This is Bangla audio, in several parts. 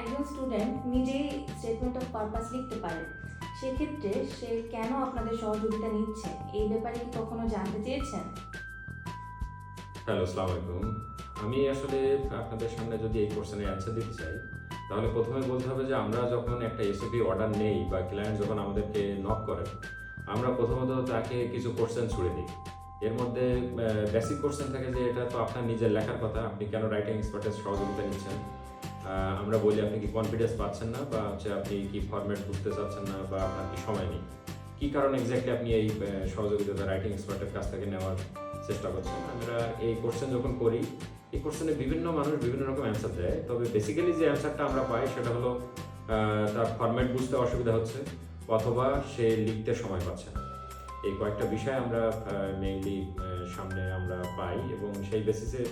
একজন স্টুডেন্ট নিজেই স্টেটমেন্ট অফ পারপাস লিখতে পারে। সেক্ষেত্রে সে কেন আপনাদের সহযোগিতা নিচ্ছে? এই ব্যাপারে কি কখনো জানতে চেয়েছেন? হ্যালো আলাইকুম আমি আসলে আপনাদের সামনে যদি এই কোশ্চেনের অ্যান্সার দিতে চাই, তাহলে প্রথমে বলতে হবে যে আমরা যখন একটা এসওপি অর্ডার নেই বা ক্লায়েন্ট যখন আমাদেরকে নক করেন আমরা প্রথমত তাকে কিছু কোশ্চেন ছুড়ে দিই। এর মধ্যে বেসিক কোশ্চেন থাকে যে এটা তো আপনার নিজের লেখার কথা, আপনি কেন রাইটিং এক্সপার্টের সহযোগিতা নিচ্ছেন? আমরা বলি আপনি কি কনফিডেন্স পাচ্ছেন না বা হচ্ছে আপনি কি ফরম্যাট বুঝতে চাচ্ছেন না বা আপনার কি সময় নেই? কি কারণে এক্স্যাক্টলি আপনি এই সহযোগিতা রাইটিং এক্সপার্টের কাছ থেকে নেওয়ার চেষ্টা করছেন? আমরা এই কোশ্চেন যখন করি, এই কোশ্চেনে বিভিন্ন মানুষ বিভিন্ন রকম অ্যান্সার দেয়। তবে বেসিক্যালি যে অ্যান্সারটা আমরা পাই সেটা হলো তার ফরম্যাট বুঝতে অসুবিধা হচ্ছে অথবা সে লিখতে সময় পাচ্ছে না। এই কয়েকটা বিষয় আমরা মেইনলি সামনে আমরা পাই এবং সেই বেসিসে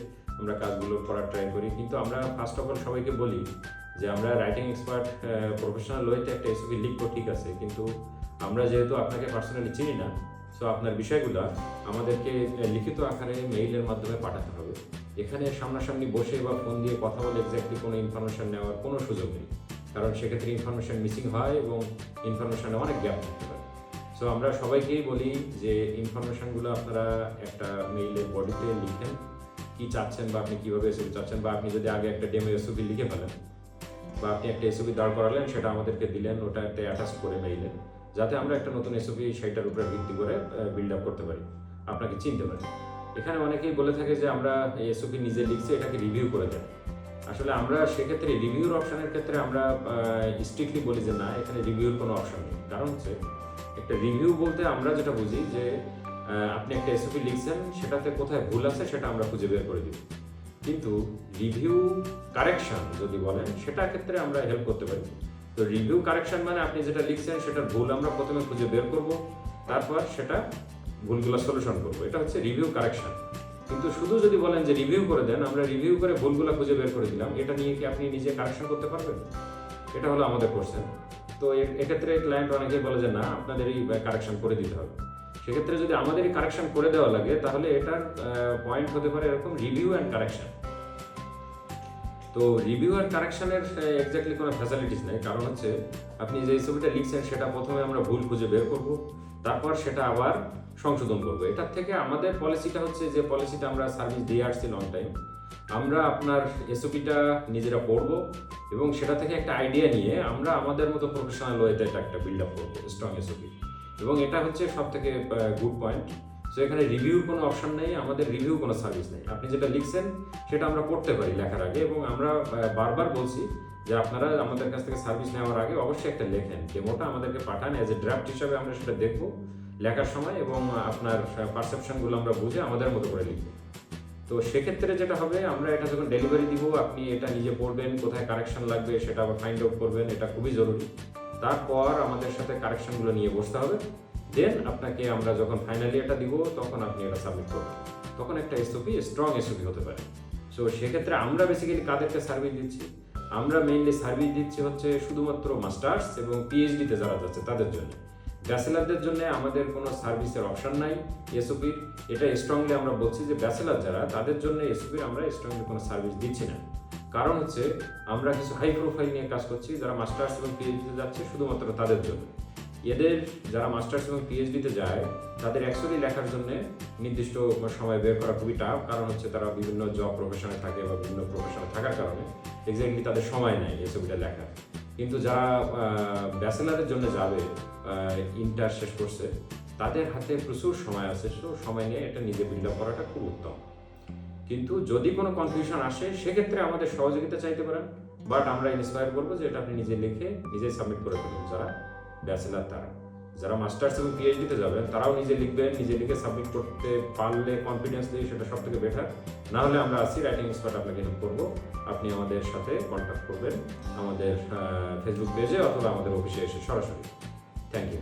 আমরা কাজগুলো করার ট্রাই করি। কিন্তু আমরা ফার্স্ট অফ অল সবাইকে বলি যে আমরা রাইটিং এক্সপার্ট প্রফেশনাল ওয়েতে একটা এসওপি লিখব ঠিক আছে। কিন্তু আমরা যেহেতু আপনাকে পার্সোনালি চিনি না সো আপনার বিষয়গুলো আমাদেরকে লিখিত আকারে মেইলের মাধ্যমে পাঠাতে হবে। এখানে সামনাসামনি বসে বা ফোন দিয়ে কথা বলে এক্স্যাক্টলি কোনো ইনফরমেশন নেওয়ার কোনো সুযোগ নেই। কারণ সেক্ষেত্রে ইনফরমেশন মিসিং হয় এবং ইনফরমেশনে অনেক গ্যাপ থাকতে পারে। সো আমরা সবাইকেই বলি যে ইনফরমেশনগুলো আপনারা একটা মেইলের বডিতে লিখেন। কি চাচ্ছেন বা আপনি কীভাবে এসবি চাচ্ছেন বা আপনি যদি আগে একটা ডেমো এসবি লিখে ফেলেন, বা আপনি একটা এসবি দাঁড় করালেন, সেটা আমাদেরকে দিলেন, ওটা একটা অ্যাটাচ করে মেইলে যাতে আমরা একটা নতুন এসওপি সেইটার উপরে ভিত্তি করে বিল্ড আপ করতে পারি। আপনাকে চিনতে পারি। এখানে অনেকেই বলে থাকে যে আমরা এসওপি নিজে লিখছি, এটাকে রিভিউ করে দেন। আসলে আমরা সেক্ষেত্রে রিভিউর অপশনের ক্ষেত্রে আমরা স্ট্রিক্টলি বলি যে না, এখানে রিভিউর কোনো অপশন নেই। কারণ হচ্ছে, একটা রিভিউ বলতে আমরা যেটা বুঝি যে আপনি একটা এসওপি লিখছেন, সেটাতে কোথায় ভুল আছে সেটা আমরা খুঁজে বের করে দিব। কিন্তু রিভিউ কারেকশন যদি বলেন সেটা ক্ষেত্রে আমরা হেল্প করতে পারি। তো রিভিউ কারেকশন মানে আপনি যেটা লিখছেন, সেটার ভুল আমরা প্রথমে খুঁজে বের করব, তারপর সেটা ভুলগুলো সলিউশন করব। এটা হচ্ছে রিভিউ কারেকশন কিন্তু শুধু যদি বলেন যে রিভিউ করে দেন, আমরা রিভিউ করে ভুলগুলো খুঁজে বের করে দিলাম। এটা নিয়ে কি আপনি নিজে কারেকশন করতে পারবেন? এটা হলো আমাদের কোশ্চেন তো এক্ষেত্রে ক্লায়েন্ট অনেকেই বলে যে, না, আপনাদের এই কারেকশন করে দিতে হবে। সেক্ষেত্রে যদি আমাদেরই কারেকশন করে দেওয়া লাগে, তাহলে এটার পয়েন্ট হতে পারে এরকম রিভিউ অ্যান্ড কারেকশন তো রিভিউ আর কারেকশনের এক্স্যাক্টলি কোনো ফ্যাসিলিটিস নেই। কারণ হচ্ছে, আপনি যে ছবিটা লিখছেন, সেটা প্রথমে আমরা ভুল খুঁজে বের করব, তারপর সেটা আবার সংশোধন করব। এটার থেকে আমাদের পলিসিটা হচ্ছে যে পলিসিটা আমরা সার্ভিস দিয়ে আসছি লং টাইম আমরা আপনার এসওপিটা নিজেরা পড়ব এবং সেটা থেকে একটা আইডিয়া নিয়ে আমরা আমাদের মতো প্রফেশনাল ওয়েতে একটা বিল্ড আপ করব স্ট্রং এসওপি এবং এটা হচ্ছে সব থেকে গুড পয়েন্ট সো এখানে রিভিউর কোনো অপশন নেই, আমাদের রিভিউ কোনো সার্ভিস নেই। আপনি যেটা লিখছেন, সেটা আমরা পড়তে পারি লেখার আগে এবং আমরা বারবার বলছি যে আপনারা আমাদের কাছ থেকে সার্ভিস নেওয়ার আগে অবশ্যই একটা লেখেন, ডেমোটা আমাদেরকে পাঠান। অ্যাজ এ ড্রাফট হিসাবে আমরা সেটা দেখব লেখার সময় এবং আপনার পারসেপশনগুলো আমরা বুঝে আমাদের মতো করে লিখব। তো সেক্ষেত্রে যেটা হবে, আমরা এটা যখন ডেলিভারি দিব, আপনি এটা নিজে পড়বেন, কোথায় কারেকশন লাগবে সেটা আবার ফাইন্ড আউট করবেন, এটা খুবই জরুরি। তারপর আমাদের সাথে কারেকশনগুলো নিয়ে বসতে হবে। দেন আপনাকে আমরা যখন ফাইনালি এটা দিব, তখন আপনি এটা সাবমিট করবেন। তখন একটা এসওপি স্ট্রং এসওপি হতে পারে। সো সেক্ষেত্রে আমরা বেসিক্যালি কাদেরকে সার্ভিস দিচ্ছি? আমরা মেইনলি সার্ভিস দিচ্ছি হচ্ছে শুধুমাত্র মাস্টার্স এবং পিএইচডিতে যারা যাচ্ছে, তাদের জন্য। ব্যাচেলারদের জন্য আমাদের কোনো সার্ভিসের অপশন নাই এসওপির এটা স্ট্রংলি আমরা বলছি যে ব্যাচেলার যারা, তাদের জন্য এসওপির আমরা স্ট্রংলি কোনো সার্ভিস দিচ্ছি না। কারণ হচ্ছে আমরা কিছু হাই প্রোফাইল নিয়ে কাজ করছি, যারা মাস্টার্স এবং পিএইচডিতে যাচ্ছে শুধুমাত্র তাদের জন্য। এদের যারা মাস্টার্স এবং পিএইচডিতে যায়, তাদের অ্যাকচুয়ালি লেখার জন্য নির্দিষ্ট সময় বের করা খুবই টাফ কারণ হচ্ছে তারা বিভিন্ন জব প্রফেশনে থাকে বা বিভিন্ন প্রফেশনে থাকার কারণে এক্স্যাক্টলি তাদের সময় নেই এই ছবিটা লেখার। কিন্তু যারা ব্যাচেলারের জন্য যাবে ইন্টার শেষ করছে, তাদের হাতে প্রচুর সময় আছে সো সময় নিয়ে এটা নিজে বিল্ড আপ করাটা খুব উত্তম। কিন্তু যদি কোনো কনফিউশন আসে, সেক্ষেত্রে আমাদের সহযোগিতা চাইতে পারেন। বাট আমরা ইন্সপায়ার করব যে এটা আপনি নিজে লিখে নিজেই সাবমিট করে ফেলুন। যারা ব্যাচেলার তারা। যারা মাস্টার্স এবং পিএইচডিতে যাবেন, তারাও নিজে লিখবেন, নিজে লিখে সাবমিট করতে পারলে কনফিডেন্স দিয়ে সেটা সব থেকে বেটার না হলে আমরা আসি রাইটিং এক্সপার্ট আপনাকে হেল্প করব। আপনি আমাদের সাথে কন্ট্যাক্ট করবেন আমাদের ফেসবুক পেজে অথবা আমাদের অফিসে এসে সরাসরি। Thank you